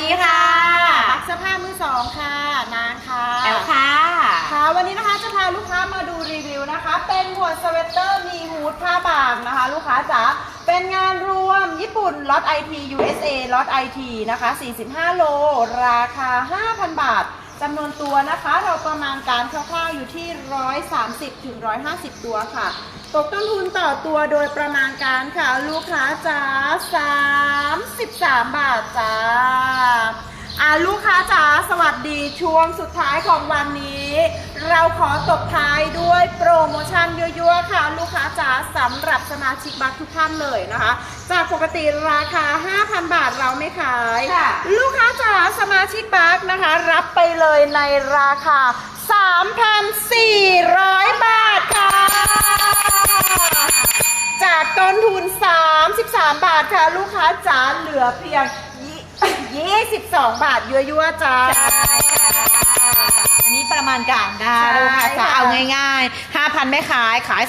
ดีค่ะปักเสื้อผ้ามือสองค่ะ นางค่ะแอลค่ะ ค่ะ วันนี้นะคะจะพาลูกค้ามาดูรีวิวนะคะ เป็นหมวดสเวตเตอร์มีฮูดผ้าบางนะคะ ลูกค้าจ๋า เป็นงานรวมญี่ปุ่นล็อต IT USA ล็อต IT นะคะ 45 โล ราคา 5,000 บาท จำนวนตัวนะคะ เราประมาณการคร่าวๆอยู่ที่ 130ถึง150 ตัวค่ะ ตกต้นทุนต่อตัวโดยประมาณการค่ะ ลูกค้าจ้า33 บาทจ้า อ่าลูกค้าจ๋าสวัสดีช่วงสุดท้ายของวันนี้ เราขอตบท้ายด้วยโปรโมชั่นยั่วๆค่ะ ลูกค้าจ๋าสำหรับสมาชิกบัคทุกท่านเลยนะคะ จากปกติราคา 5,000 บาทเราไม่ขายค่ะลูกค้าจ๋าสมาชิกบัคนะคะ รับไปเลยในราคา 3,400 บาทค่ะ จากต้นทุน 33 บาทค่ะ ลูกค้าจ๋าเหลือเพียงยี่ 22 บาทยั่วๆจ้า ใช่ค่ะอันนี้ประมาณการนะใช่ลูกค้าจะค่ะ เอาง่ายๆ 5,000 ไม่ขายขาย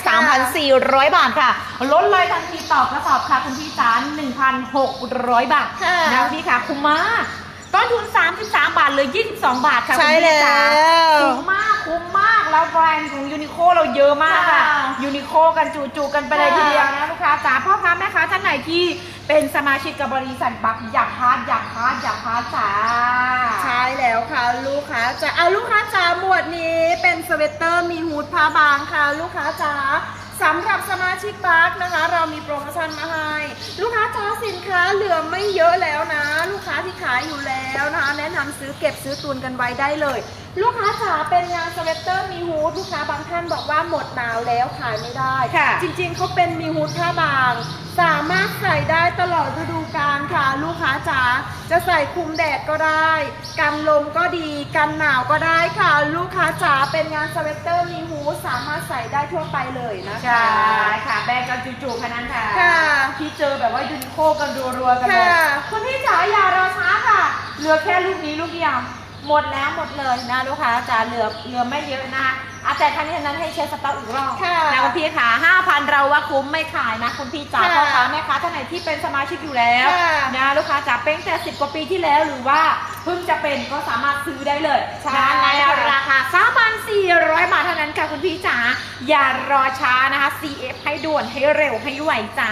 3,400 บาทค่ะ ลดเลยทันทีต่อกระสอบค่ะ คุณพี่จ๋า1,600 บาทค่ะ นะคุณพี่ค่ะคุ้มมาก ต้นทุน 33 บาทเลย 22 บาทค่ะใช่คุณพี่จ๋าแล้วคุ้มมากคุ้มมากแล้วแบรนด์ของยูนิโคเราเยอะมากค่ะค่ะยูนิโคกันจูๆกันไปเลยค่ะ ทีเดียวนะลูกค้าจ๋าพ่อค้าแม่ค้าท่านไหนที่เป็นสมาชิกกับบริษัทบัคอยากพลาดอยากพลาดอยากพลาดจ๋าใช่แล้วค่ะลูกค้าจ๋าเอาลูกค้าจ๋าหมวดนี้เป็นสเวตเตอร์มีฮูดผ้าบางค่ะ ลูกค้าจ๋า สำหรับสมาชิกปาร์คนะคะ เรามีโปรโมชั่นมาให้ลูกค้าจ๋าสินค้าเหลือไม่เยอะแล้วนะ ลูกค้าที่ขายอยู่แล้วนะคะแนะนำซื้อเก็บซื้อตุนกันไว้ได้เลย ลูกค้าจ๋าเป็นงานสเวตเตอร์มีฮูดลูกค้าบางท่านบอกว่าหมดหนาวแล้วขายไม่ได้ ค่ะ จริงๆเขาเป็นมีฮูดผ้าบาง สามารถใส่ได้ตลอดฤดูกาลค่ะ ลูกค้าจ๋าจะใส่คลุมแดดก็ได้ กันลมก็ดีกันหนาวก็ได้ค่ะ ลูกค้าจ๋าเป็นงานสเวตเตอร์มีฮูดสามารถใส่ได้ทั่วไปเลยนะคะใช่ค่ะแบรนด์กันจู่ๆแค่นั้นค่ะค่ะที่เจอแบบว่ายูนิโคกันรัวๆกันเลยค่ะคุณพี่จ๋าอย่ารอช้าค่ะเหลือแค่ลูกนี้ลูกเดียวหมดแล้วหมดเลยนะลูกค้าจ๋าเหลือเหลือไม่เยอะนะคะ อาแต่ทั้งนี้ทั้งนั้นให้เช็คสต็อกอีกรอบค่ะนะคุณพี่ขา5,000เราว่าคุ้มไม่ขายนะคุณพี่จ๋าค่ะพ่อค้าแม่ค้าท่านไหนที่เป็นสมาชิกอยู่แล้วค่ะนะลูกค้าจ๋าเป็นแต่10กว่าปีที่แล้วหรือว่าเพิ่งจะเป็นก็สามารถซื้อได้เลยใช่นะในค่ะราคา3,400บาทเท่านั้นค่ะคุณพี่จ๋าอย่ารอช้านะคะ CF ให้ด่วนให้เร็วให้ไวจ้า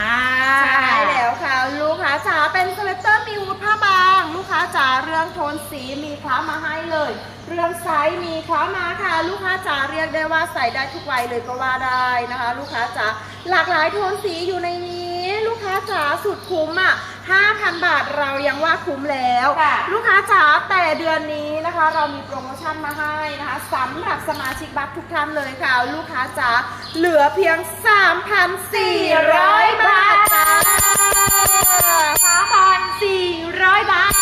ใช่แล้วค่ะ ลูกค้าจ๋าเป็นสเวตเตอร์มีฮูดผ้าบาง ลูกค้าจ๋าเรื่องโทนสีมีคล้ามาให้เลย เรื่องไซส์มีคล้ามาค่ะ ลูกค้าจ๋าเรียกได้ว่าใส่ได้ทุกวัยเลยก็ว่าได้นะคะ ลูกค้าจ๋าหลากหลายโทนสีอยู่ในนี้ ลูกค้าจ๋าสุดคุ้มอะ5,000 บาทเรายังว่าคุ้มแล้วค่ะลูกค้าจ๋าแต่เดือนนี้นะคะ เรามีโปรโมชั่นมาให้นะคะสำหรับสมาชิกบัคทุกท่านเลยค่ะ ลูกค้าจ๋าเหลือเพียง 3,400 บาทจ้า3,400 บาท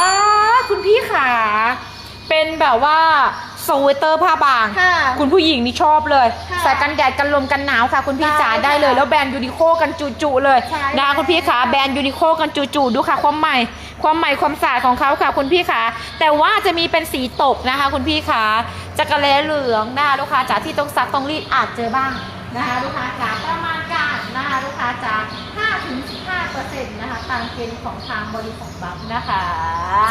ป้าคุณพี่ขาเป็นแบบว่า สเวตเตอร์ผ้าบาง ค่ะคุณผู้หญิงนี่ชอบเลย ค่ะใส่กันแดดกันลมกันหนาวค่ะ คุณพี่ได้จ๋าได้เลย ค่ะแล้วแบรนด์ยูนิโคกันจุๆเลยใช่นะคุณพี่ขาแบรนด์ยูนิโคกันจุๆดูค่ะ ความใหม่ ความใหม่ความสะอาดของเขาค่ะ คุณพี่ขาแต่ว่าจะมีเป็นสีตกนะคะ คุณพี่ขาจักระแลเหลืองนะคะลูกค้าจ๋าที่ต้องซักต้องรีดอาจเจอบ้างนะคะลูกค้าจ๋าประมาณการ หนะคะลูกค้าจ๋า5ถึง15เปอร์เซ็นะคะตามเกณฑ์ของทางบริษัทบัฟนะคะ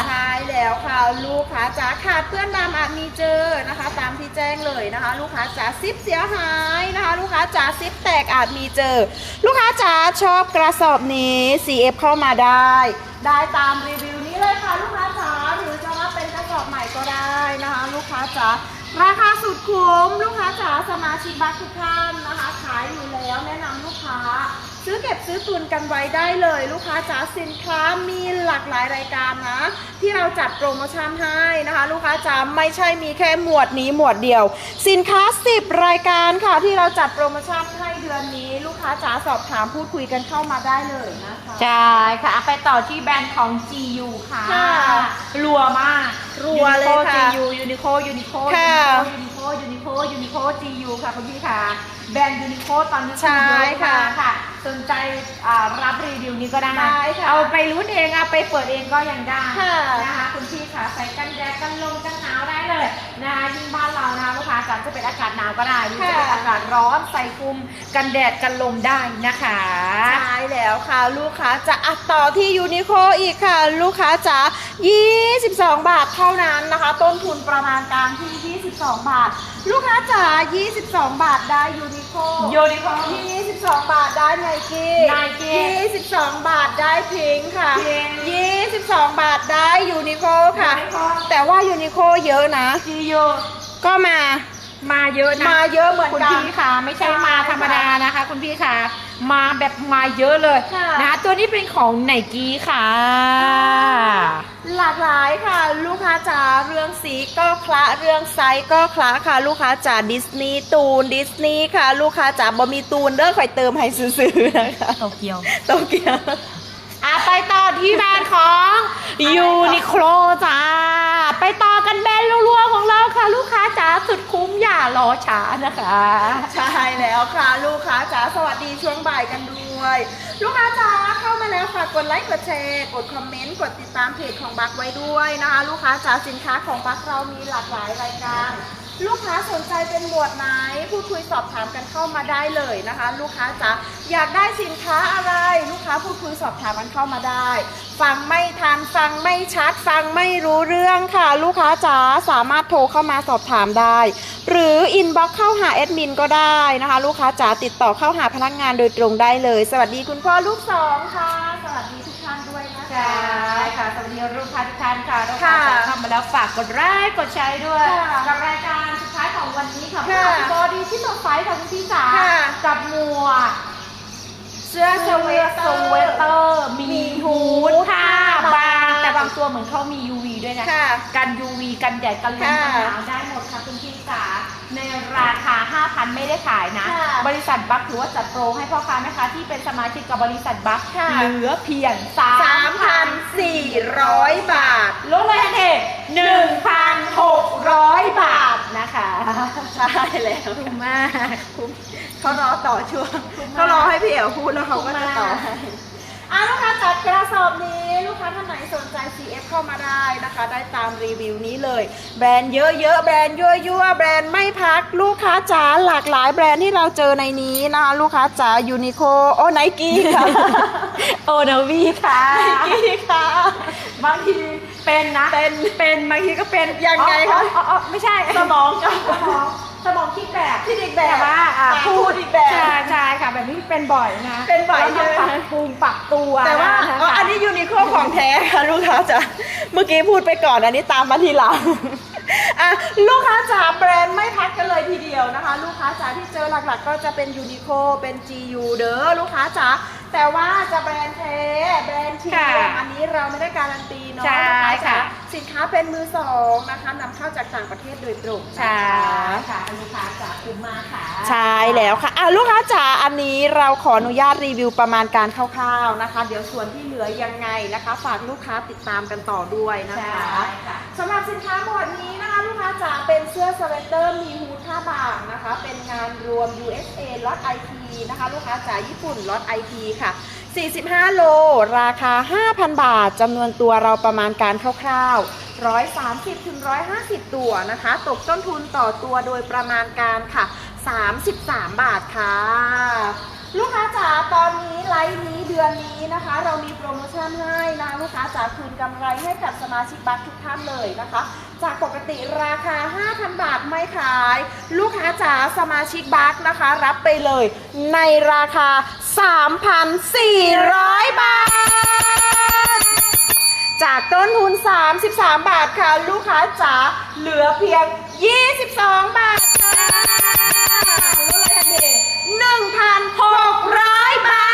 ใช่แล้วค่ะลูกค้าจ๋าขาดเพื่อนดำอาจมีเจอนะคะ ตามที่แจ้งเลยนะคะ ลูกค้าจ๋าซิปเสียหายนะคะ ลูกค้าจ๋าซิปแตกอาจมีเจอ ลูกค้าจ๋าชอบกระสอบนี้ CF เข้ามาได้ ได้ตามรีวิวนี้เลยค่ะ ลูกค้าจ๋าหรือจะรับเป็นกระสอบใหม่ก็ได้นะคะ ลูกค้าจ๋าราคาสุดคุ้ม ลูกค้าจ๋าสมาชิกบัคทุกท่านนะคะ เก็บซื้อตุนกันไว้ได้เลย ลูกค้าจ๋าสินค้ามีหลากหลายรายการนะ ที่เราจัดโปรโมชั่นให้นะคะ ลูกค้าจ๋าไม่ใช่มีแค่หมวดนี้หมวดเดียว สินค้า 10 รายการค่ะที่เราจัดโปรโมชั่นให้เดือนนี้ ลูกค้าจ๋าสอบถามพูดคุยกันเข้ามาได้เลยนะคะใช่ค่ะ ไปต่อที่แบรนด์ของ GU ค่ะค่ะรัวมากรัวเลยค่ะยูนิโค GU ยูนิโคยูนิโคค่ะยูนิโคยูนิโคยูนิโค GU ค่ะคุณพี่ค่ะ แบรนด์ยูนิโคตอนนี้ใช่เยอะค่ะมากค่ะ สนใจอ่ารับรีวิวนี้ก็ได้ ได้ค่ะเอาไปรุ้นเองเอาไปเปิดเองก็ยังได้ค่ะ นะคะคุณพี่ค่ะใส่กันแดดกันลมกันหนาวได้เลยนะคะยิ่งบ้านเรานะคะลูกค้าจ๋าจะเป็นอากาศหนาวก็ได้หรือจะเป็นอากาศร้อนใส่คลุมกันแดดกันลมได้นะคะ ใช่แล้วค่ะ ลูกค้าจะอัดต่อที่ยูนิโคอีกค่ะ ลูกค้าจะ22 บาทเท่านั้นนะคะ ต้นทุนประมาณการที่ 22 บาทลูกค้าจ๋า 22 บาทได้ยูนิโคยูนิโค 22 บาทได้ไนกี้ Nike 22 บาทได้พิงค์ค่ะ Pink 22 บาทได้ยูนิโคค่ะ Uniqlo แต่ว่ายูนิโคเยอะนะ จีโยก็มา มาเยอะนะมาเยอะเหมือนคุณกัน พี่ค่ะไม่ใช่มาใช่ธรรมดานะคะ คุณพี่ค่ะมาแบบมาเยอะเลยค่ะ นะคะตัวนี้เป็นของไนกี้ค่ะ หลากหลายค่ะ ลูกค้าจ๋าเรื่องสีก็คละเรื่องไซส์ก็คละค่ะ ลูกค้าจ๋าดิสนีย์ตูนดิสนีย์ค่ะ ลูกค้าจ๋าบ่มีตูนเด้อคอยเติมให้ซื้อๆนะคะโตเกียว โตเกียวอะไปต่อที่แบรนด์ของยูนิโคลจ้า ไปต่อกันแบรนด์รัวๆ ของเราค่ะลูกค้าจ๋าสุดคุ้มอย่ารอช้านะคะ ใช่แล้วค่ะ ลูกค้าจ๋าสวัสดีช่วงบ่ายกันด้วย ลูกค้าจ๋าเข้ามาแล้วค่ะกดไลค์กดแชร์กดคอมเมนต์กดติดตามเพจของบักไว้ด้วยนะคะ ลูกค้าจ๋าสินค้าของบักเรามีหลากหลายรายการ ลูกค้าสนใจเป็นหมวดไหนพูดคุยสอบถามกันเข้ามาได้เลยนะคะ ลูกค้าจ๋าอยากได้สินค้าอะไร ลูกค้าพูดคุยสอบถามกันเข้ามาได้ ฟังไม่ทันฟังไม่ชัด ฟังไม่รู้เรื่องค่ะ ลูกค้าจ๋าสามารถโทรเข้ามาสอบถามได้ หรืออินบ็อกเข้าหาแอดมินก็ได้นะคะ ลูกค้าจ๋าติดต่อเข้าหาพนักงานโดยตรงได้เลย สวัสดีคุณพ่อลูกสองค่ะ สวัสดีทุกท่านด้วยนะใช่คะ ค่ะ สวัสดีลูกค้าทุกท่านค่ะลูกค้า ค่ะจ๋าเข้ามาแล้วฝากกดไลค์กดแชร์ด้วยค่ะกับรายการสุดท้ายของวันนี้ค่ะค่ะพี่บอดีที่ตัวไฟค่ะคุณพี่จ๋าค่ะ กับหมวกเสื้อสเวตเตอสร์เวตเตอร์มีมีฮูดฮู้ดผ้าผ้าบางบางแต่บางตัวเหมือนเขามี UV ด้วยนะ ค่ะ กัน UV กันแดดกันลมค่ะกันหนาวได้หมดค่ะคุณพี่จ๋าในราคา 5,000 ไม่ได้ขายนะ ค่ะบริษัทบัคถือว่าจัดโปรให้พ่อค้าแม่ค้าที่เป็นสมาชิกกับบริษัทบัคค่ะ เหลือเพียง3,400 บาทลดเลยทันที1,600 บาทนะคะ ใช่แล้วถูกมาก เขารอต่อช่วงคุ้มมากเขารอให้พี่เอ๋วพูดแล้วเขาก็จะต่อคุ้มมากให้ อะลูกค้าจัดกระสอบนี้ ลูกค้าท่านไหนสนใจ CF เข้ามาได้นะคะ ได้ตามรีวิวนี้เลย แบรนด์เยอะๆ แบรนด์ยั่วๆ แบรนด์ไม่พัก ลูกค้าจ๋าหลากหลายแบรนด์ที่เราเจอในนี้นะคะ ลูกค้าจ๋ายูนิโคโอ้ไนกี้ค่ะ โอนาวีค่ะ ไนกี้ค่ะ บางทีเป็นนะ เป็น เป็น บางทีก็เป็นยังไงคะ อ๋ออ๋ออ๋อไม่ใช่ สมองกับสมอง สมองคิดแบบคิดอีกแบบต่ว่าอะปากพูดอีกแบบ ใช่ใช่ค่ะแบบนี้เป็นบ่อยนะเป็นบ่อยแล้วต้องใช่ปไหมรับปรุงปรับตัวแต่ว่าะคะอ๋ออันนี้ยูนิโคของแท้ค่ะลูกค้าจ๋าเมื่อกี้พูดไปก่อนอันนี้ตามมาทีหลังอะลูกค้าจ๋าแบรนด์ไม่พักกันเลยทีเดียวนะคะ ลูกค้าจ๋าที่เจอหลักๆ ก็จะเป็นยูนิโคเป็น GU เด้อลูกค้าจ๋าแต่ว่าจะแบรนด์แท้แบรนด์เทียมอันนี้เราไม่ได้การันตีเนาะใช่ลูกค้าจ๋าค่ะ สินค้าเป็นมือสองนะคะนำเข้าจากต่างประเทศโดยตรงนะคะใช่ ค่ะลูกค้าจ๋าคุ้มมากค่ะใช่แล้วค่ะอะลูกค้าจ๋าอันนี้เราขออนุญาตรีวิวประมาณการคร่าวๆนะคะ เดี๋ยวส่วนที่เหลือยังไงนะคะ ฝากลูกค้าติดตามกันต่อด้วยนะใช่คะ ค่ะ สำหรับสินค้าหมวดนี้นะคะ ลูกค้าจ๋าเป็นเสื้อสเวตเตอร์มีฮูดผ้าบางนะคะ เป็นงานรวม USA ล็อต IP นะคะ ลูกค้าจ๋าญี่ปุ่นล็อต IP ค่ะ 45 โล ราคา 5,000 บาทจำนวนตัวเราประมาณการคร่าวๆ 130ถึง150 ตัวนะคะ ตกต้นทุนต่อตัวโดยประมาณการค่ะ 33 บาทค่ะ ลูกค้าจ๋าตอนนี้ไลฟ์นี้เดือนนี้นะคะ เรามีโปรโมชั่นให้นะลูกค้าจ๋าคืนกำไรให้กับสมาชิกบัคทุกท่านเลยนะคะ จากปกติราคา 5,000 บาทไม่ขาย ลูกค้าจ๋าสมาชิกบัคนะคะ รับไปเลยในราคา 3,400 บาท จากต้นทุน 33 บาทค่ะ ลูกค้าจ๋าเหลือเพียง 22 บาทค่ะลดเลยทันที1,600 บา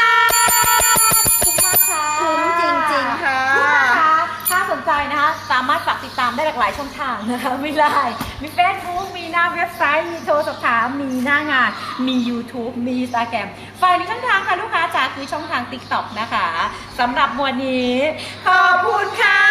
ทคุ้มมากค่ะคุ้มจริงๆค่ะลูกค้าคะถ้าสนใจนะคะ สามารถฝากติดตามได้หลากหลายช่องทางนะคะไม่ไลน์มี Facebook มีหน้าเว็บไซต์ มีโทรสอบถาม มีหน้างาน มี YouTube มี Instagram ฝ่ายนี้ช่องทางค่ะลูกค้าจ๋าคือช่องทาง TikTok นะคะสำหรับวันนี้ ขอบคุณค่ะ